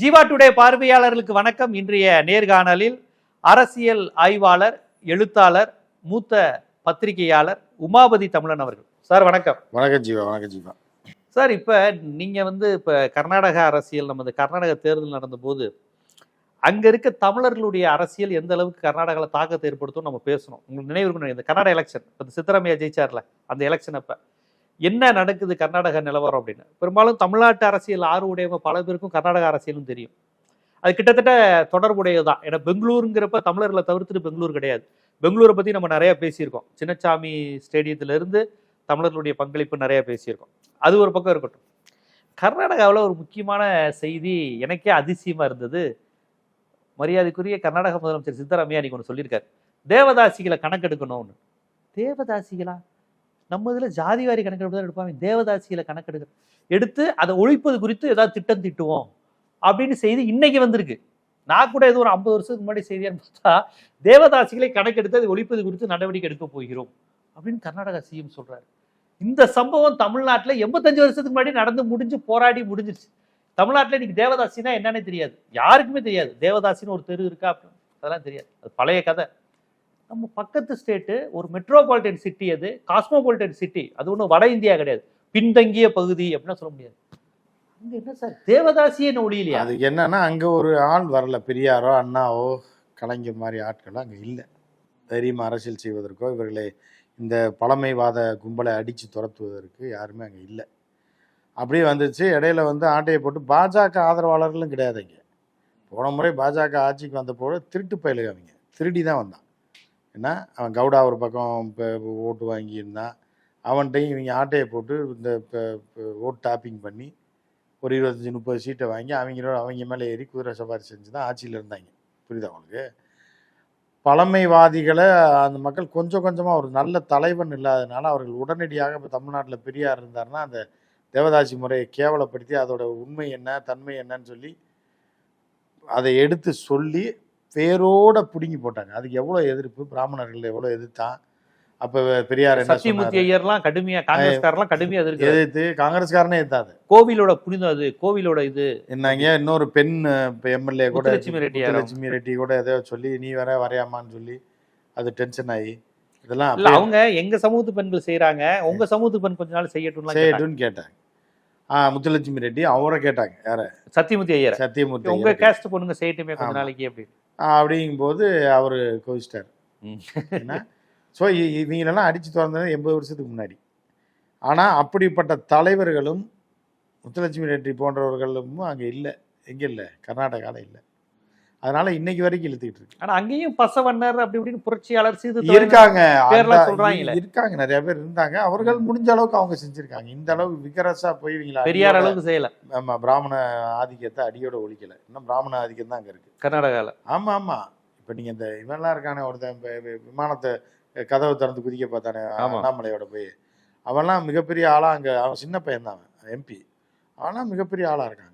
Jeeva today பார்வையாளர்களுக்கு வணக்கம். இன்றைய நேர்காணலில் அரசியல் ஆய்வாளர் எழுத்தாளர் மூத்த பத்திரிகையாளர் உமாபதி தமிழன் அவர்கள். சார் வணக்கம். வணக்கம் ஜீவா வணக்கம் ஜீவா. சார் இப்ப நீங்க வந்து இப்ப கர்நாடக அரசியல் நமது கர்நாடக தேர்தல் நடந்தபோது அங்க இருக்க தமிழர்களுடைய அரசியல் எந்த அளவுக்கு கர்நாடகாவில் தாக்கத்தை ஏற்படுத்தும் நம்ம பேசணும். உங்களுக்கு நினைவு இருக்கணும் இந்த கர்நாடக எலெக்ஷன் இப்போ சித்தராமையா ஜெயிச்சார்ல அந்த எலெக்ஷன் அப்ப. என்ன நடக்குது கர்நாடக நிலவரம் அப்படின்னு? பெரும்பாலும் தமிழ்நாட்டு அரசியல் ஆர்வமுடையவங்க பல பேருக்கும் கர்நாடக அரசியலும் தெரியும். அது கிட்டத்தட்ட தொடர்புடையது தான் ஏன்னா பெங்களூருங்கிறப்ப தமிழர்களை தவிர்த்துட்டு பெங்களூர் கிடையாது. பெங்களூரை பற்றி நம்ம நிறையா பேசியிருக்கோம். சின்னச்சாமி ஸ்டேடியத்துல இருந்து தமிழர்களுடைய பங்களிப்பு நிறையா பேசியிருக்கோம். அது ஒரு பக்கம் இருக்கட்டும். கர்நாடகாவில் ஒரு முக்கியமான செய்தி எனக்கே அதிசயமாக இருந்தது. மரியாதைக்குரிய கர்நாடக முதலமைச்சர் சித்தராமையா அன்னைக்கு ஒன்று சொல்லியிருக்காரு. தேவதாசிகளை கணக்கெடுக்கணும்னு. தேவதாசிகளா? நம்ம இதில் ஜாதிவாரி கணக்கெடுப்பு தான் எடுப்பாங்க. தேவதாசியில் கணக்கெடுக்க எடுத்து அதை ஒழிப்பது குறித்து ஏதாவது திட்டம் திட்டுவோம் அப்படின்னு செய்தி இன்னைக்கு வந்திருக்கு. நான் கூட ஏதோ ஒரு ஐம்பது வருஷத்துக்கு முன்னாடி செய்தியான்னு பார்த்தா தேவதாசிகளை கணக்கெடுத்து அதை ஒழிப்பது குறித்து நடவடிக்கை எடுக்க போகிறோம் அப்படின்னு கர்நாடகா சிஎம் சொல்கிறாரு இந்த சம்பவம் தமிழ்நாட்டில் எண்பத்தஞ்சு வருஷத்துக்கு முன்னாடி நடந்து முடிஞ்சு போராடி முடிஞ்சிருச்சு. தமிழ்நாட்டில் இன்னைக்கு தேவதாசினா என்னன்னே தெரியாது. யாருக்குமே தெரியாது. தேவதாசின்னு ஒரு தெரு இருக்கா அப்படின்னு. அதெல்லாம் தெரியாது. அது பழைய கதை. நம்ம பக்கத்து ஸ்டேட்டு ஒரு மெட்ரோபாலிட்டன் சிட்டி அது காஸ்மோபாலிட்டன் சிட்டி அது ஒன்றும் வட இந்தியா கிடையாது. பின்தங்கிய பகுதி அப்படின்னா சொல்ல முடியாது. அங்கே என்ன சார் தேவதாசியே என்ன ஒளியிலையா அதுக்கு என்னன்னா அங்கே ஒரு ஆள் வரல பெரியாரோ அண்ணாவோ கலைஞர் மாதிரி ஆட்கள் அங்கே இல்லை. தைரியமாக அரசியல் செய்வதற்கோ இவர்களை இந்த பழமைவாத கும்பலை அடித்து துரத்துவதற்கு யாருமே அங்கே இல்லை. அப்படியே வந்துச்சு இடையில வந்து ஆட்டையை போட்டு பாஜக ஆதரவாளர்களும் கிடையாது இங்கே போன முறை பாஜக ஆட்சிக்கு வந்த திருட்டு பயிலுங்க அவங்க திருடி தான் வந்தான். என்ன அவன் கவுடா ஒரு பக்கம் இப்போ ஓட்டு வாங்கியிருந்தான் அவன்கிட்டையும் இவங்க ஆட்டையை போட்டு இந்த ப- ஓட் டாப்பிங் பண்ணி ஒரு இருபத்தஞ்சி முப்பது சீட்டை வாங்கி அவங்களோட அவங்க மேலே ஏறி குதிரை சவாரி செஞ்சு தான் ஆட்சியில் இருந்தாங்க. புரியுதா அவங்களுக்கு பழமைவாதிகளை அந்த மக்கள் கொஞ்சம் கொஞ்சமாக ஒரு நல்ல தலைவன் இல்லாதனால அவர்கள் உடனடியாக இப்போ தமிழ்நாட்டில் பெரியார் இருந்தார்னா அந்த தேவதாசி முறையை கேவலப்படுத்தி அதோட உண்மை என்ன தன்மை என்னன்னு சொல்லி அதை எடுத்து சொல்லி வேரோட பிடுங்கி போட்டாங்க. அதுக்கு எவ்வளோ எதிர்ப்பு? பிராமணர்கள் எவ்வளோ எதிர்த்தான்? அப்போ பெரியார் சத்தியமூர்த்தி ஐயர்லாம் கடுமையா காங்கிரஸ்காரெல்லாம் கடுமையா எதிர்க்கு எதிர்த்து காங்கிரஸ்காரனே எதிர்த்தாது கோவிலோட புனிதம் அது கோவிலோட இது. என்னங்க இன்னொரு பெண் எம்எல்ஏ கூட முத்துலட்சுமி ரெட்டி யாரோ. முத்துலட்சுமி ரெட்டி கூட ஏதோ சொல்லி நீ வர வரையாமான்னு சொல்லி அது டென்ஷன் ஆகி. இதெல்லாம் இல்ல அவங்க எங்க சமூகத்து பெண்கள் செய்யறாங்க உங்க சமூகத்து பெண் கொஞ்ச நாள் கேட்டாங்க. செய்யட்டும்னு கேட்டாங்க. ஆ முத்துலட்சுமி ரெட்டி அவரை கேட்டாங்க யார? சத்தியமூர்த்தி ஐயர். சத்தியமூர்த்தி உங்க கேஸ்ட் பொண்ணுங்க செய்யட்டுமே கொஞ்ச. நாளைக்கு அப்படின்னு. அப்படிங்கும்போது அவர் கோவிச்சிட்டார். ஏன்னா ஸோ இவங்களெல்லாம் அடித்து திறந்தது எண்பது வருஷத்துக்கு முன்னாடி. ஆனால் அப்படிப்பட்ட தலைவர்களும் முத்துலட்சுமி ரெட்டி போன்றவர்களும் அங்கே இல்லை. எங்கே இல்லை? கர்நாடகாவில் இல்லை. அதனால இன்னைக்கு வரைக்கும் இழுத்துக்கிட்டு இருக்கு. ஆனா அங்கேயும் பசவண்ணர் அப்படி இப்படின்னு புரட்சியாளர் சீது இருக்காங்க. சொல்றாங்களே. இருக்காங்க நிறைய பேர் இருந்தாங்க. அவர்கள் முடிஞ்ச அளவுக்கு அவங்க செஞ்சிருக்காங்க. இந்த அளவுக்கு விகரசா போய் இவங்கள பெரியார் அளவுக்கு செய்யல. ஆமா பிராமண ஆதிக்கத்தை அடியோட ஒழிக்கல. இன்னும் பிராமண ஆதிக்கம் தான் அங்க இருக்கு. கர்நாடகால. ஆமா ஆமா. இப்ப நீங்க இந்த இவன்லாம் இருக்கானே ஒருத்தன் விமானத்தை கதவை திறந்து குதிக்க பார்த்தானே. அண்ணாமலையோட போய். அவன்லாம் மிகப்பெரிய ஆளா அங்க அவன் சின்ன பையன் தான் எம்பி அவன்லாம் மிகப்பெரிய ஆளா இருக்காங்க.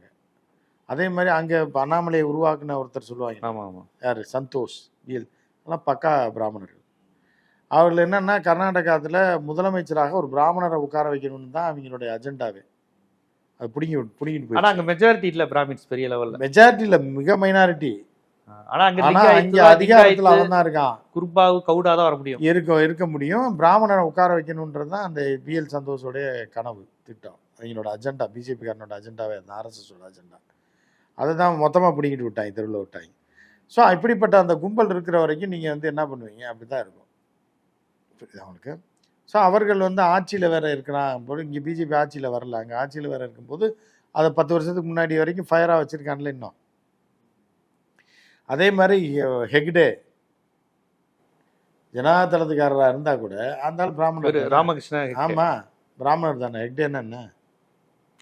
அதே மாதிரி அங்க அண்ணாமலையை உருவாக்குன ஒருத்தர் சொல்லுவாங்க. ஆமா ஆமா. யார்? சந்தோஷ் வீல் எல்லாம் பக்கா பிராமணர்கள். அவர்கள் என்னன்னா கர்நாடகாவில் முதலமைச்சராக ஒரு பிராமணரை உட்கார வைக்கணும்னு தான் அவங்களுடைய அஜெண்டாவே. அது பிடிங்கி பிடிங்கிட்டு ஆனா அங்க போய் மெஜாரிட்டி இல்ல பிராமின்ஸ் பெரிய லெவல்ல மெஜாரிட்டியில் மிக மைனாரிட்டி அங்க அங்க அதிகாரத்துல அவன் தான் இருக்கான். குர்பாவு கவுடா தான் வர முடியும். இருக்க இருக்க முடியும். பிராமணரை உட்கார வைக்கணுன்றது தான் அந்த பிஎல் சந்தோஷோடைய கனவு திட்டம். அவங்களோட அஜெண்டா பிஜேபிக்காரனோட அஜெண்டாவே அந்த ஆர்எஸ்எஸோட அஜெண்டா. அதை தான் மொத்தமாக பிடிங்கிட்டு விட்டாங்க தெருவில் விட்டாங்க. ஸோ இப்படிப்பட்ட அந்த கும்பல் இருக்கிற வரைக்கும் நீங்கள் வந்து என்ன பண்ணுவீங்க? அப்படி தான் இருக்கும். புரியுதா அவனுக்கு ஸோ அவர்கள் வந்து ஆட்சியில் வேற இருக்கிறான் போது இங்கே பிஜேபி ஆட்சியில் வரல. அங்கே ஆட்சியில் வேற இருக்கும்போது அதை பத்து வருஷத்துக்கு முன்னாடி வரைக்கும் ஃபயராக வச்சுருக்கான்ல இன்னும். அதே மாதிரி ஹெக்டே ஜனதாதளத்துக்காரராக இருந்தால் கூட அந்த பிராமணர் தானே. ராமகிருஷ்ண ஆமா பிராமணர் தானே. ஹெக்டேன்னா என்ன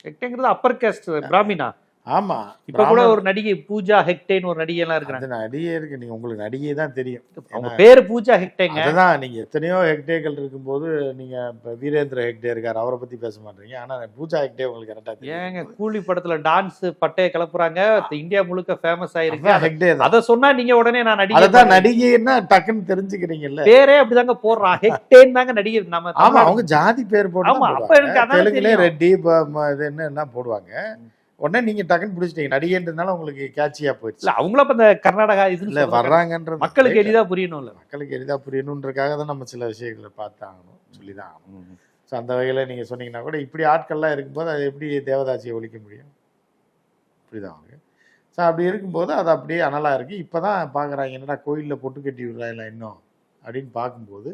ஹெக்டேங்கிறது அப்பர் கேஸ்ட் பிராமினா? ஆமா இப்ப கூட ஒரு நடிகை பூஜா ஹெக்டேன்னு ஒரு நடிகை எல்லாம் இருக்கிறாங்க நடிகை இருக்கு நீங்க உங்களுக்கு நடிகை தான் தெரியும். அவங்க பேரு பூஜா ஹெக்டேங்க. அதுதான் நீங்க எத்தனையோ ஹெக்டேக்கள் இருக்கும்போது நீங்க இப்ப வீரேந்திர ஹெக்டே இருக்காரு அவரை பத்தி பேச மாட்டீங்க. ஆனா பூஜா ஹெக்டே உங்களுக்கு கரெக்டா ஏங்க கூலி படத்துல டான்ஸ் பட்டைய கிளப்புறாங்க இந்தியா முழுக்க ஃபேமஸ் ஆயிருக்கு. அதான் ஹெக்டே அத சொன்னா நீங்க உடனே நான் நடிகை பண்றேன். நடிகைன்னா டக்குன்னு தெரிஞ்சுக்கிறீங்கல்ல. பேரே அப்படிதாங்க போடுறான். ஹெக்டேன் தாங்க நடிகர் நம்ம ஆமா அவங்க ஜாதி பேர் தான் அப்ப. எனக்கு அதானே தெலுங்குல. ரெட்டி என்ன எல்லாம் போடுவாங்க. உடனே நீங்க டக்குன்னு பிடிச்சிட்டீங்க. நடிகைன்றதுனால உங்களுக்கு கேட்சியா போயிடுச்சு. இல்ல அவங்களும் அப்ப இந்த கர்நாடகா இல்ல இதுல வர்றாங்கன்றது மக்களுக்கு எளிதா புரியணும்ல. மக்களுக்கு எளிதா புரியணுன்றக்காக தான் நம்ம சில விஷயங்களை பார்த்து ஆகணும். சொல்லி தான் ஆகணும் ஸோ அந்த வகையில் நீங்கள் சொன்னீங்கன்னா கூட இப்படி ஆட்கள்லாம் இருக்கும்போது அது எப்படி தேவதாசியை ஒழிக்க முடியும்? இப்படிதான் அவங்க ஸோ அப்படி இருக்கும்போது அது அப்படியே அனலாக இருக்குது இப்போ தான் பார்க்குறாங்க என்னடா கோயிலில் பொட்டு கட்டி விடுறாங்களா இன்னும்? அப்படின்னு பார்க்கும்போது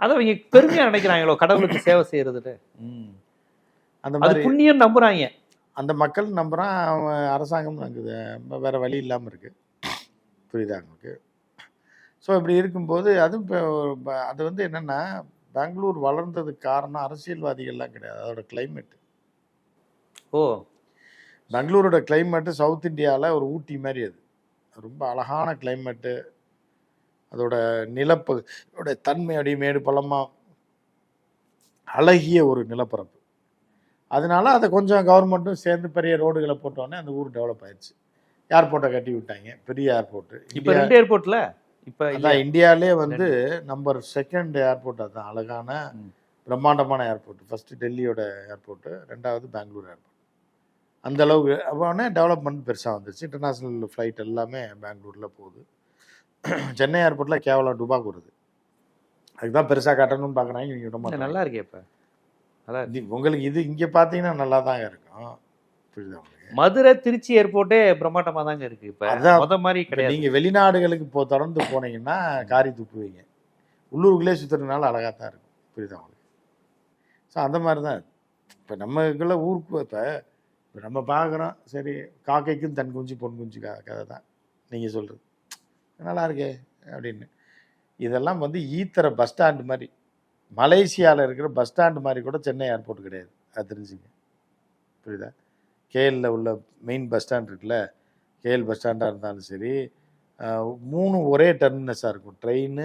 அத அவங்க பெருமையா நினைக்கிறாங்களோ கடவுளுக்கு சேவை செய்யறதுல அந்த மாதிரி புண்ணியம் நம்புறாங்க. அந்த மக்கள் நம்புகிறான் அவன் அரசாங்கம் நம்ம வேறு வழி இல்லாமல் இருக்குது புரியுதா உங்களுக்கு? ஸோ இப்படி இருக்கும்போது அதுவும் இப்போ அது வந்து என்னென்னா பெங்களூர் வளர்ந்ததுக்கு காரணம் அரசியல்வாதிகள்லாம் கிடையாது. அதோட climate. ஓ. பெங்களூரோட climate சவுத் இந்தியாவில் ஒரு ஊட்டி மாதிரி அது. ரொம்ப அழகான climate. அதோட நிலப்பகுதியோட தன்மை அப்படியே மேடு பள்ளமாக அழகிய ஒரு நிலப்பரப்பு. அதனால அதை கொஞ்சம் கவர்மெண்ட்டும் சேர்ந்து பெரிய ரோடுகளை போட்டோன்னே அந்த ஊர் டெவலப் ஆயிடுச்சு. ஏர்போர்ட்டை கட்டி விட்டாங்க. பெரிய ஏர்போர்ட்டு இப்ப ரெண்டு ஏர்போர்ட்ல இப்ப. அதான் இந்தியாவிலே வந்து நம்பர் செகண்ட் ஏர்போர்ட் அதுதான் அழகான. பிரம்மாண்டமான ஏர்போர்ட் ஃபர்ஸ்ட் டெல்லியோட ஏர்போர்ட்டு ரெண்டாவது பெங்களூர் ஏர்போர்ட் அந்த அளவுக்கு அப்போனே டெவலப்மெண்ட் பெருசாக வந்துருச்சு. இன்டர்நேஷ்னல் ஃப்ளைட் எல்லாமே பெங்களூரில் போகுது. சென்னை ஏர்போர்ட்டில் கேவலம் டுபாக் வருது அதுக்கு தான் பெருசாக கட்டணும்னு பார்க்குறாங்க இவங்க விட மாட்டாங்க. நல்லா இருக்கே இப்ப. இது உங்களுக்கு இது இங்கே பார்த்தீங்கன்னா நல்லா தாங்க இருக்கும். புரியுதா மதுரை திருச்சி ஏர்போர்ட்டே பிரம்மாண்டமா தாங்க இருக்கு இப்ப. அதான். முத மாதிரி இப்போ கிடையாது. நீங்கள் வெளிநாடுகளுக்கு போ தொடர்ந்து போனீங்கன்னா காரி துப்புவீங்க. உள்ளூருக்குள்ளே சுற்றுறதுனால அழகாக தான் இருக்கும். புரியுதா உங்களுக்கு? ஸோ அந்த மாதிரி தான் இப்போ நம்மக்குள்ள ஊருக்கு இப்போ இப்போ நம்ம பார்க்குறோம் சரி காக்கைக்கும் தன் குஞ்சு பொன் குஞ்சு க கதை தான். நீங்கள் சொல்கிறது நல்லா இருக்கே அப்படின்னு. இதெல்லாம் வந்து ஈத்தர பஸ் ஸ்டாண்டு மாதிரி. மலேசியாவில் இருக்கிற பஸ் ஸ்டாண்டு மாதிரி கூட சென்னை ஏர்போர்ட் கிடையாது. அது தெரிஞ்சுங்க. புரியுதா? கேஎல்ல உள்ள மெயின் பஸ் ஸ்டாண்ட் இருக்குல்ல கேஎல் பஸ் ஸ்டாண்டாக இருந்தாலும் சரி மூணு ஒரே டெர்மினஸாக இருக்கும். ட்ரெயின்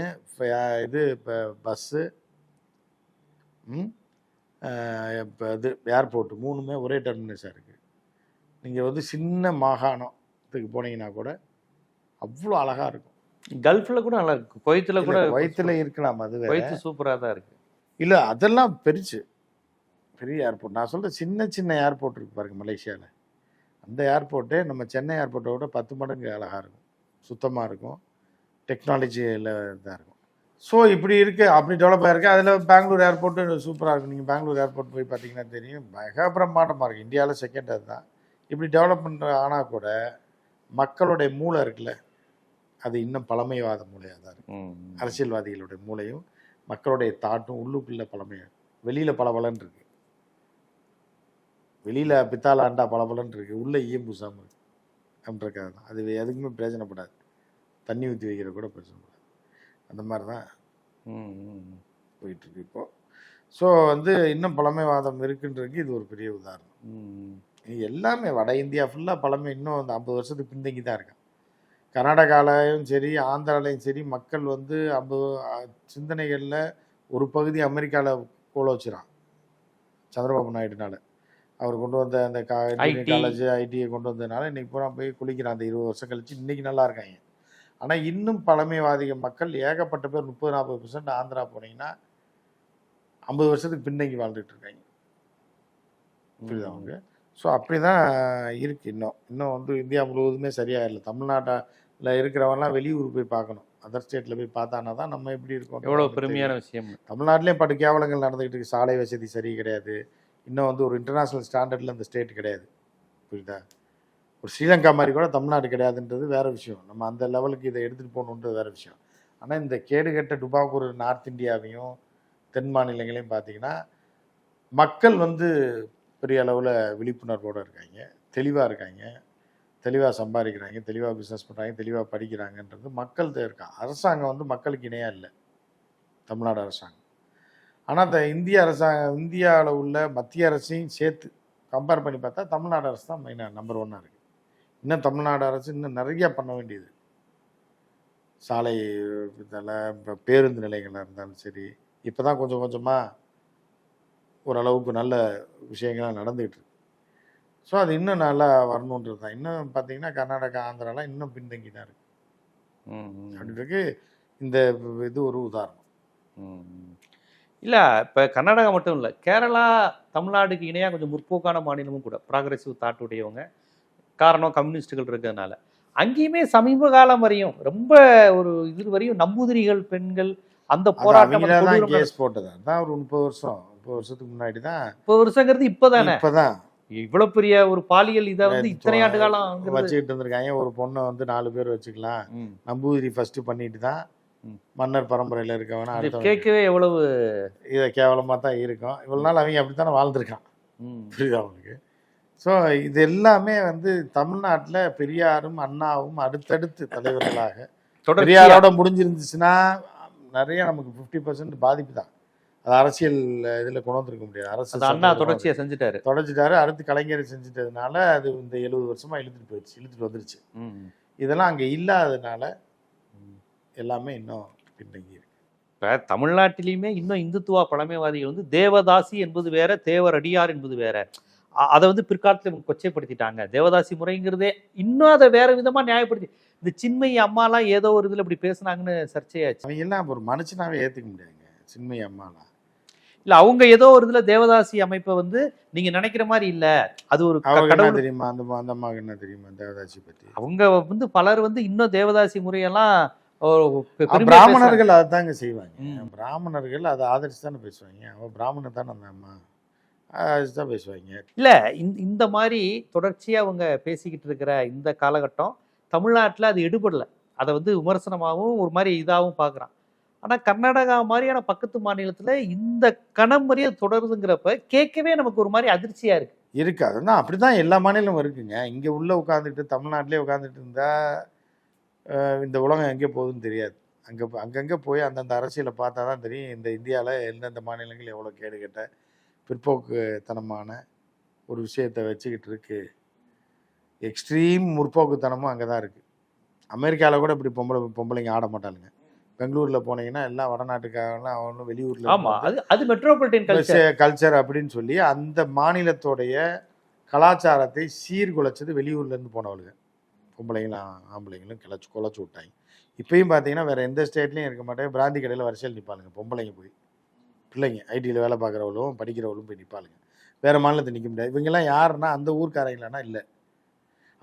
இது இப்போ பஸ்ஸு இப்போ இது ஏர்போர்ட்டு மூணுமே ஒரே டெர்மினஸாக இருக்குது நீங்கள் வந்து சின்ன மாகாணத்துக்கு போனீங்கன்னா கூட அவ்வளோ அழகாக இருக்கும். கல்ஃப்ல கூட நல்லா இருக்கு. குவைத்துல கூட வயிற்றுல இருக்கலாம் அது குவைத்து சூப்பரா தான் இருக்கு. இல்லை அதெல்லாம் பெருசு. பெரிய ஏர்போர்ட் நான் சொல்கிற சின்ன சின்ன ஏர்போர்ட் இருக்கு பாருங்க மலேசியாவில் அந்த ஏர்போர்ட்டே நம்ம சென்னை ஏர்போர்ட்டை விட பத்து மடங்கு அழகாக இருக்கும். சுத்தமாக இருக்கும். டெக்னாலஜியில் இதாக இருக்கும். ஸோ இப்படி இருக்கு அப்படி டெவலப் ஆயிருக்கு. அதில் பெங்களூர் ஏர்போர்ட்டு சூப்பராக இருக்கும். நீங்கள் பெங்களூர் ஏர்போர்ட் போய் பார்த்தீங்கன்னா தெரியும். மிக பிரம்மாண்டமாக இருக்கும் இந்தியாவில் செகண்ட் அதுதான். இப்படி டெவலப்மெண்ட் ஆனால் கூட மக்களுடைய மூளை இருக்குல்ல. அது இன்னும் பழமைவாத மூளையாக தான் இருக்கு. அரசியல்வாதிகளுடைய மூளையும் மக்களுடைய தாட்டும் உள்ளுக்குள்ள பழமையாக வெளியில் பளபளன்னு இருக்கு. வெளியில் பித்தாள அண்டா பளபளன்னு இருக்கு. உள்ள ஈயம் பூசாமல் இருக்கு தான். அது எதுக்குமே பிரயோஜனப்படாது தண்ணி ஊற்றி வைக்கிற கூட பிரயோஜனப்படாது அந்த மாதிரி தான். போயிட்டுருக்கு இப்போ. ஸோ வந்து இன்னும் பழமைவாதம் இருக்குன்றதுக்கு இது ஒரு பெரிய உதாரணம். எல்லாமே வட இந்தியா ஃபுல்லாக பழமை இன்னும் அந்த ஐம்பது வருஷத்துக்கு பின்தங்கி தான் இருக்கான் கர்நாடகாலையும் சரி ஆந்திராலையும் சரி மக்கள் வந்து ஐம்பது சிந்தனைகளில் ஒரு பகுதி அமெரிக்காவில் கோல வச்சுறான். சந்திரபாபு நாயுடுனால. அவர் கொண்டு வந்த அந்த. காலேஜ் ஐடியை கொண்டு வந்ததுனால இன்னைக்கு பூரா போய் குளிக்கிறான். அந்த இருபது வருஷம் கழிச்சு இன்னைக்கு நல்லா இருக்காங்க ஆனால் இன்னும் பழமைவாதிக மக்கள் ஏகப்பட்ட பேர் முப்பது நாற்பது பர்சன்ட் ஆந்திரா போனீங்கன்னா ஐம்பது வருஷத்துக்கு பின்தங்கி வாழ்ந்துட்டு இருக்காங்க. புரியுதா அவங்க ஸோ அப்படி தான் இருக்குது இன்னும். இன்னும் வந்து இந்தியா முழுவதுமே சரியாக இல்லை தமிழ்நாட்டில் இருக்கிறவன்லாம் வெளியூர் போய் பார்க்கணும். அதர் ஸ்டேட்டில் போய் பார்த்தானா தான் நம்ம எப்படி இருக்கோம்? எவ்வளவு பெருமையான விஷயம். தமிழ்நாட்டிலேயும் பட்டு கேவலங்கள் நடந்துகிட்டு இருக்கு. சாலை வசதி சரி கிடையாது. இன்னும் வந்து ஒரு இன்டர்நேஷ்னல் ஸ்டாண்டர்டில் அந்த ஸ்டேட் கிடையாது. புரியுதா? ஒரு ஸ்ரீலங்கா மாதிரி கூட தமிழ்நாடு கிடையாதுன்றது வேற விஷயம். நம்ம அந்த லெவலுக்கு இதை எடுத்துகிட்டு போகணுன்றது வேற விஷயம். ஆனால் இந்த கேடுகெட்ட டுபாக்கூர் நார்த் இந்தியாவையும் தென் மாநிலங்களையும் பார்த்தீங்கன்னா மக்கள் வந்து பெரிய அளவில் விழிப்புணர்வோடு இருக்காங்க. தெளிவாக இருக்காங்க. தெளிவாக சம்பாதிக்கிறாங்க தெளிவாக பிஸ்னஸ் பண்ணுறாங்க தெளிவாக படிக்கிறாங்கன்றது மக்கள் இருக்கான் அரசாங்கம் வந்து மக்களுக்கு இணையாக இல்லை. தமிழ்நாடு அரசாங்கம். ஆனால் இந்த இந்திய அரசாங்கம் இந்தியாவில் உள்ள மத்திய அரசையும் சேர்த்து கம்பேர் பண்ணி பார்த்தா தமிழ்நாடு அரசு தான் மெயினாக நம்பர் ஒன்னாக இருக்குது இன்னும் தமிழ்நாடு அரசு இன்னும் நிறையா பண்ண வேண்டியது. சாலை இதில் இப்போ பேருந்து நிலையங்களாக இருந்தாலும் சரி இப்போ தான் கொஞ்சம் கொஞ்சமாக ஓரளவுக்கு நல்ல விஷயங்கள்லாம் நடந்துகிட்டு இருக்கு. ஸோ அது இன்னும் நல்லா வரணுன்றது தான். இன்னும் பார்த்தீங்கன்னா கர்நாடகா ஆந்திராலாம் இன்னும் பின்தங்கி தான் இருக்கு. அப்படின்றதுக்கு இந்த இது ஒரு உதாரணம். இல்ல இப்ப கர்நாடகா மட்டும் இல்ல கேரளா தமிழ்நாடுக்கு இணையா கொஞ்சம் முற்போக்கான மாநிலமும் கூட ப்ராக்ரெசிவ் தாட் உடையவங்க காரணம் கம்யூனிஸ்டுகள் இருக்கிறதுனால. அங்கேயுமே சமீப காலம் வரையும் ரொம்ப ஒரு இது வரையும் நம்பூதிரிகள் பெண்கள் அந்த போராட்டம் கேஸ் போட்டது. அதான் ஒரு முப்பது வருஷம் முப்பது வருஷத்துக்கு முன்னாடி தான். முப்பது வருஷங்கிறது இப்பதானே? இப்பதான். இவ்வளவு பெரிய ஒரு பாலியல் இதை வந்து இத்தனை ஆண்டு காலம் வச்சுக்கிட்டு இருந்திருக்காங்க. ஒரு பொண்ணை வந்து நாலு பேர் வச்சுக்கலாம். நம்பூதிரி ஃபர்ஸ்ட் பண்ணிட்டு தான். மன்னர் பரம்பரையில இருக்கவனா கேட்கவே எவ்வளவு இதை கேவலமா தான் இருக்கும். இவ்வளவு நாள் அவங்க அப்படித்தானே வாழ்ந்திருக்கான். புரியுதா அவனுக்கு ஸோ இது எல்லாமே வந்து தமிழ்நாட்டுல பெரியாரும் அண்ணாவும் அடுத்தடுத்து தலைவர்களாக பெரியாரோட முடிஞ்சிருந்துச்சுன்னா நிறைய நமக்கு ஃபிஃப்டி பர்சன்ட் பாதிப்பு தான். அது அரசியல் இதுல கொண்டு வந்திருக்க முடியாது. அரசியல் அண்ணா தொடர்ச்சியா செஞ்சுட்டாரு. தொடச்சிட்டாரு அடுத்து கலைஞர் செஞ்சுட்டதுனால அது இந்த எழுபது வருஷமா இழுத்துட்டு போயிடுச்சு இழுத்துட்டு வந்துருச்சு. இதெல்லாம் அங்க இல்லாததுனால எல்லாமே இன்னும் பின்தங்கி இருக்கு. இப்ப தமிழ்நாட்டிலையுமே இன்னும் இந்துத்துவா பழமைவாதிகள் வந்து தேவதாசி என்பது வேற தேவர் அடியார் என்பது வேற. அதை வந்து பிற்காலத்துல கொச்சைப்படுத்திட்டாங்க. தேவதாசி முறைங்கிறதே இன்னும் அதை வேற விதமா நியாயப்படுத்தி இந்த சின்மயி அம்மாலாம் ஏதோ ஒரு இதுல இப்படி பேசுனாங்கன்னு சர்ச்சையாச்சு. அவங்க எல்லாம் ஒரு மனுஷனாவே ஏத்துக்க முடியாதுங்க. சின்மை அம்மாலாம். இல்ல அவங்க ஏதோ ஒரு இதுல தேவதாசி அமைப்பை வந்து நீங்க நினைக்கிற மாதிரி இல்ல. அது ஒரு கடவுள் தெரியுமா? அந்த அந்த அம்மாவுக்கு என்ன தெரியுமா தேவதாசி பத்தி? அவங்க வந்து பலர் வந்து இன்னும் தேவதாசி முறையெல்லாம் பிராமணர்கள் அதைத்தாங்க செய்வாங்க. ம். பிராமணர்கள் அதை ஆதரிச்சு தானே பேசுவாங்க அவ பிராமணர் தானே அந்த அம்மா. ஆதரிச்சு தான் பேசுவாங்க. இல்ல இந்த மாதிரி தொடர்ச்சியா அவங்க பேசிக்கிட்டு இருக்கிற இந்த காலகட்டம் தமிழ்நாட்டுல அது எடுபடல. அதை வந்து விமர்சனமாகவும் ஒரு மாதிரி இதாகவும் பார்க்குறான் ஆனால் கர்நாடகா மாதிரியான பக்கத்து மாநிலத்தில் இந்த கணம் தொடருதுங்கிறப்ப கேட்கவே நமக்கு ஒரு மாதிரி அதிர்ச்சியாக இருக்கு. இருக்கு அதுதான் அப்படிதான் எல்லா மாநிலமும் இருக்குங்க. இங்கே உள்ளே உட்காந்துட்டு தமிழ்நாட்டிலே உட்காந்துட்டு இருந்தா இந்த உலகம் எங்கே போகுதுன்னு தெரியாது. அங்கே அங்கங்கே போய் அந்தந்த அரசியலை பார்த்தா தான் தெரியும் இந்த இந்தியாவில் எந்தெந்த மாநிலங்கள் எவ்வளோ கேடுகட்ட பிற்போக்குத்தனமான ஒரு விஷயத்தை வச்சுக்கிட்டு இருக்கு. எக்ஸ்ட்ரீம் முற்போக்குத்தனமும் அங்கே தான் இருக்குது அமெரிக்காவில் கூட இப்படி பொம்பளை பொம்பளைங்க ஆட மாட்டாளுங்க. பெங்களூரில் போனீங்கன்னா எல்லாம் வடநாட்டுக்காரெல்லாம் அவனும் வெளியூரில் ஆமா அது அது மெட்ரோபாலிட்டன் கல்ச்சர் கல்ச்சர் அப்படின்னு சொல்லி அந்த மாநிலத்தோடைய கலாச்சாரத்தை சீர்குலைச்சது வெளியூர்ல இருந்து போனவளுங்க. பொம்பளைங்களும் ஆம்பளைங்களும் கிளச்சு குலைச்சு விட்டாங்க. இப்பயும் பார்த்தீங்கன்னா வேற எந்த ஸ்டேட்லையும் இருக்க மாட்டாங்க பிராந்தி கடையில் வரிசையில் நிற்பாளுங்க பொம்பளைங்க போய். பிள்ளைங்க ஐடியில் வேலை பார்க்குறவளும் படிக்கிறவளும் போய் நிற்பாளுங்க வேற மாநிலத்தை நிற்க முடியாது. இவங்கெல்லாம் யாருன்னா அந்த ஊர்க்காரங்களானா இல்லை.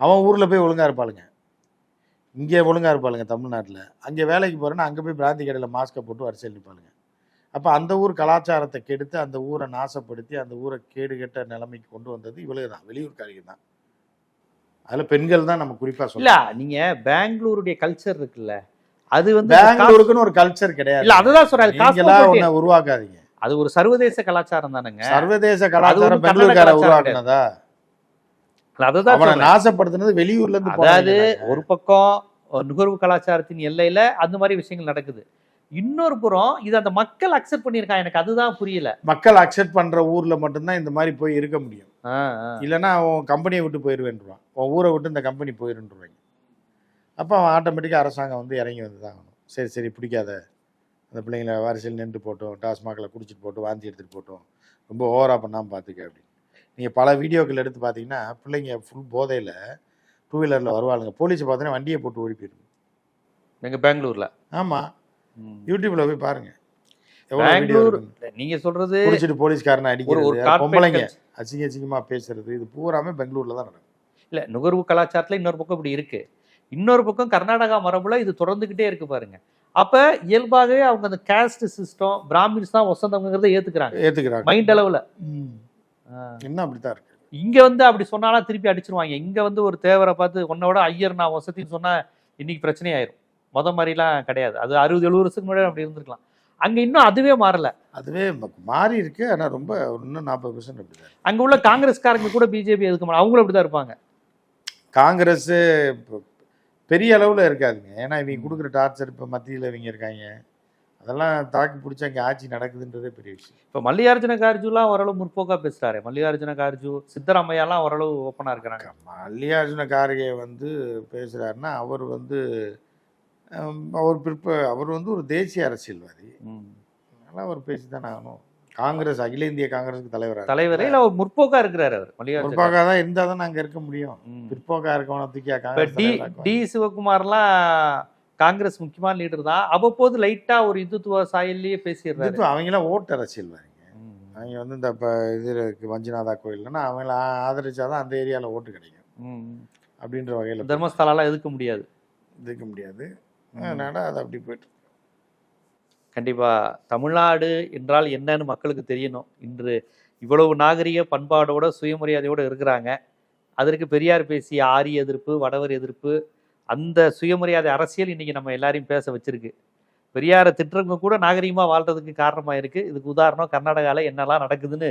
அவன் ஊரில் போய் ஒழுங்கா இருப்பாளுங்க. இங்கே ஒழுங்கா இருப்பாளுங்க தமிழ்நாட்டில். அங்கே வேலைக்கு போகிறேன்னா அங்கே போய் பிராந்தி கடையில் மாஸ்க்கை போட்டு வரிசையில் நிற்பாளுங்க அப்போ அந்த ஊர் கலாச்சாரத்தை கெடுத்து அந்த ஊரை நாசப்படுத்தி அந்த ஊரை கேடுகெட்ட நிலைமைக்கு கொண்டு வந்தது இவளுக்கு தான். வெளியூர்காரிங்க தான். அதில் பெண்கள் தான் நம்ம குறிப்பாக சொல்லலாம் நீங்க பெங்களூருடைய கல்ச்சர் இருக்குல்ல அது வந்து பெங்களூருக்குன்னு ஒரு கல்ச்சர் கிடையாது. இல்ல அதுதான் நீங்களா. ஒன்றை உருவாக்காதீங்க. அது ஒரு சர்வதேச கலாச்சாரம் தானேங்க. சர்வதேச கலாச்சாரம் பெங்களூர்கார உருவாக்குனதா? சொல்றேன். நாசப்படுத்தினது வெளியூர்ல இருந்து அதாவது. ஒரு பக்கம் நுகர்வு கலாச்சாரத்தின் எல்லையில அந்த மாதிரி விஷயங்கள் நடக்குது. இன்னொரு புறம் இது அந்த மக்கள் அக்செப்ட் பண்ணியிருக்கான் எனக்கு அதுதான் புரியல. மக்கள் அக்செப்ட் பண்ற ஊர்ல மட்டும்தான் இந்த மாதிரி போய் இருக்க முடியும். இல்லைன்னா அவன் கம்பெனியை விட்டு போயிடுவேன்றான் உன் ஊரை விட்டு இந்த கம்பெனி போயிருன்றாங்க அப்போ அவன் ஆட்டோமேட்டிக்காக அரசாங்கம் வந்து இறங்கி வந்து தான் ஆகணும். சரி சரி பிடிக்காத. அந்த பிள்ளைங்கள வரிசையில் நின்று போட்டோம் டாஸ்மாகில் குடிச்சிட்டு போட்டு வாந்தி எடுத்துகிட்டு போட்டோம். ரொம்ப ஓவராக பண்ணாமல் பார்த்துக்க அப்படின்னு. நீங்கள் பல வீடியோக்கள் எடுத்து பார்த்தீங்கன்னா பிள்ளைங்க ஃபுல் போதையில் டூ வீலரில் வருவாளுங்க. போலீஸை பார்த்தீங்கன்னா வண்டியை போட்டு ஓடி போயிருக்கு எங்க பெங்களூர்ல? ஆமாம் ம். யூடியூப்ல போய் பாருங்க. எவ்வளோ வீடியோ பெங்களூர். நீங்க சொல்றது குடிச்சிட்டு போலீஸ்காரனை அடிக்கிறது பொம்பளைங்க. அசிங்க அசிங்கமாக பேசுறது இது பூராமே பெங்களூரில் தான் நடக்கும். இல்ல நுகர்வு கலாச்சாரத்துல இன்னொரு பக்கம் இப்படி இருக்கு. இன்னொரு பக்கம் கர்நாடகா மரபுல இது தொடர்ந்துகிட்டே இருக்கு பாருங்க. அப்ப இயல்பாகவே அவங்க அந்த கேஸ்ட் சிஸ்டம் பிராமின்ஸ் தான் வசந்தவங்கிறத ஏத்துக்கிறாங்க. ஏற்றுக்கிறாங்க மைண்ட் அளவுல. இன்னும் அப்படித்தான் இருக்கு? இங்க வந்து அப்படி சொன்னாலும் திருப்பி அடிச்சிருவாங்க. இங்க வந்து ஒரு தேவரை பார்த்து உன்னோட ஐயர் நான் வசதின்னு சொன்னா இன்னைக்கு பிரச்சனை ஆயிரும். முத மாதிரிலாம் கிடையாது. அது அறுபது எழுபது வருஷத்துக்கு முன்னாடி அப்படி இருந்திருக்கலாம். அங்க இன்னும் அதுவே மாறல. அதுவே மாறி இருக்கு. ஆனா ரொம்ப இன்னும் நாற்பது பர்சன்ட் அப்படிதான் அங்க உள்ள காங்கிரஸ்காரங்க கூட பிஜேபி எதுக்க அவங்களும் அப்படிதான் இருப்பாங்க. காங்கிரஸ் பெரிய அளவுல இருக்காதுங்க. ஏன்னா இவங்க கொடுக்குற டார்ச்சர் இப்ப மத்தியில இவங்க இருக்காங்க. அதெல்லாம் தாக்கி பிடிச்சி அங்க ஆட்சி நடக்குதுன்றதே பெரிய விஷயம். இப்ப மல்லிகார்ஜுன கார்ஜுலாம் ஓரளவு முற்போக்கா பேசுறாரு மல்லிகார்ஜுன கார்ஜு சித்தராமையாலாம் ஓரளவு ஓப்பனா இருக்கிறாங்க. மல்லிகார்ஜுன கார்கே வந்து பேசுறாருன்னா அவர் வந்து அவர் பிற்ப அவர் வந்து ஒரு தேசிய அரசியல்வாதி. அதனால அவர் பேசி தானே ஆகணும். காங்கிரஸ் அகில இந்திய காங்கிரஸுக்கு தலைவர் தலைவரே இல்ல அவர் முற்போக்கா இருக்கிறாரு அவர் முற்போக்காக தான் இருந்தால் தான் அங்கே இருக்க முடியும். பிற்போக்கா இருக்கவனை தூக்கி டி. டி சிவகுமார்லாம் காங்கிரஸ் முக்கியமான லீடர் தான் அவ்வப்போது லைட்டா ஒரு இந்துத்துவ சாயல்லையே பேசிடுறாரு அவங்களாம் ஓட்டு அரசியல் வாங்க. அவங்க வந்து இந்த இப்போ இது இருக்கு வஞ்சிநாதா கோயில்னா அவங்கள ஆதரிச்சாதான் அந்த ஏரியாவில் ஓட்டு கிடைக்கும். அப்படின்ற வகையில் தர்மஸ்தலாலாம் எதுக்க முடியாது இருக்க முடியாது. அதனால அது அப்படி போயிட்டு இருக்கு. கண்டிப்பா தமிழ்நாடு என்றால் என்னன்னு மக்களுக்கு தெரியணும் இன்று இவ்வளவு நாகரிக பண்பாடோட சுயமரியாதையோட இருக்கிறாங்க அதற்கு பெரியார் பேசிய ஆரிய எதிர்ப்பு வடவர் எதிர்ப்பு அந்த சுயமரியாதை அரசியல் இன்னைக்கு நம்ம எல்லாரையும் பேச வச்சிருக்கு. பெரியாரை திட்டுறவங்க கூட நாகரிகமா வாழ்றதுக்கு காரணமா இருக்கு. இதுக்கு உதாரணம் கர்நாடகால என்னெல்லாம் நடக்குதுன்னு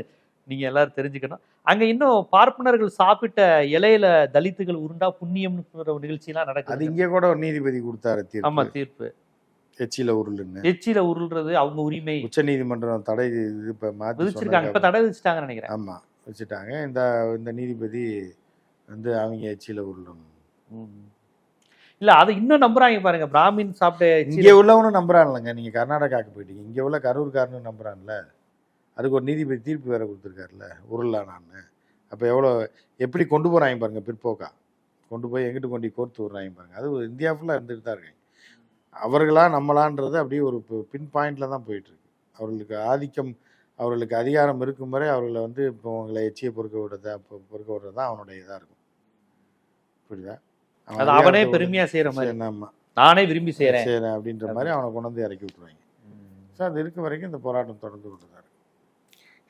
நீங்க எல்லாரும் தெரிஞ்சுக்கணும். அங்க இன்னும் பார்ப்பனர்கள் சாப்பிட்ட இலையில தலித்துகள் உருண்டா புண்ணியம்னு ஒரு நிகழ்ச்சியெல்லாம் அது நடக்குது இங்கே கூட ஒரு நீதிபதி கொடுத்தாரு தீர்ப்பு. தீர்ப்பு. எச்சில உருளுன்னு. எச்சில உருள்றது அவங்க உரிமை. உச்ச நீதிமன்றம் தடை இது இப்ப மாத்தி விதிச்சிருக்காங்க. இப்ப. தடை விதிச்சிட்டாங்கன்னு நினைக்கிறேன். ஆமா வச்சுட்டாங்க இந்த இந்த நீதிபதி வந்து அவங்க எச்சில உருளும். ம். இல்ல அதை இன்னும் நம்புறாங்க பாருங்க. பிராமின் சாப்பிட்டு இங்க உள்ளவனும் நம்புறான்லங்க. நீங்க கர்நாடகாக்கு போயிட்டீங்க. இங்க உள்ள கரூர்காரனும் நம்புறான்ல. அதுக்கு ஒரு நீதிபதி தீர்ப்பு வேற கொடுத்துருக்காருல்ல உருளா நான் அப்ப எவ்வளவு எப்படி கொண்டு போறாங்க பாருங்க பிற்போக்கா. கொண்டு போய் எங்கிட்டு கொண்டு கோர்த்து விடுறாங்க பாருங்க. அது இந்தியா ஃபுல்லா இருந்துட்டு தான் இருக்காங்க. அவர்களா நம்மளான்றது அப்படியே ஒரு பின் பாயிண்ட்ல தான் போயிட்டு இருக்கு அவர்களுக்கு ஆதிக்கம் அவர்களுக்கு அதிகாரம் இருக்கும் வரை அவர்களை வந்து இப்போ உங்களை எச்சியை பொறுக்க விடுறதா பொறுக்க விடுறது தான் அவனுடைய இதாக இருக்கும். புரியுதா? அது அவனே பெருமையா செய்யற மாதிரி. சரி, ஆமா. நானே விரும்பி செய்யறேன் செய்யறேன் அப்படின்ற மாதிரி அவனை கொண்டு வந்து இறக்கி விட்டுருவாங்க. ஸோ அது இருக்க வரைக்கும் இந்த போராட்டம் தொடர்ந்து கொண்டு தான் இருக்கும்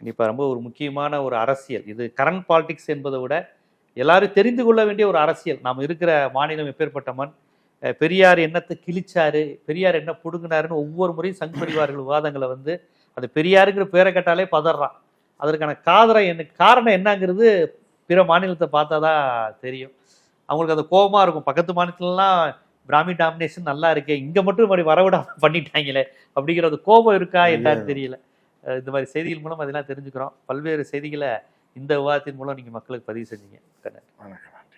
கண்டிப்பா ரொம்ப ஒரு முக்கியமான ஒரு அரசியல். இது கரண்ட் பாலிடிக்ஸ் என்பதை விட எல்லாரும் தெரிந்து கொள்ள வேண்டிய ஒரு அரசியல். நாம் இருக்கிற மாநிலம் எப்பேற்பட்ட மண் பெரியார் என்னத்தை கிழிச்சாரு பெரியார் என்ன புடுங்கினாருன்னு ஒவ்வொரு முறையும் சங் பரிவார்கள் விவாதங்களை வந்து அந்த பெரியாருங்கிற பேரை கேட்டாலே பதறான். அதற்கான காதரம் என்ன காரணம் என்னங்கிறது பிற மாநிலத்தை பார்த்தா தான் தெரியும். அவங்களுக்கு அந்த கோபமா இருக்கும். பக்கத்து மாநிலத்துலலாம் பிராமி டாமினேஷன் நல்லா இருக்கே இங்க மட்டும் மறுபடி வரவிடாம பண்ணிட்டாங்களே அப்படிங்கிற அந்த கோபம் இருக்கா என்னன்னு தெரியல. இந்த மாதிரி செய்திகள் மூலம் அதெல்லாம் தெரிஞ்சுக்கிறோம். பல்வேறு செய்திகளை இந்த விவாதத்தின் மூலம் நீங்க மக்களுக்கு பதிவு செஞ்சீங்க. வணக்கம்.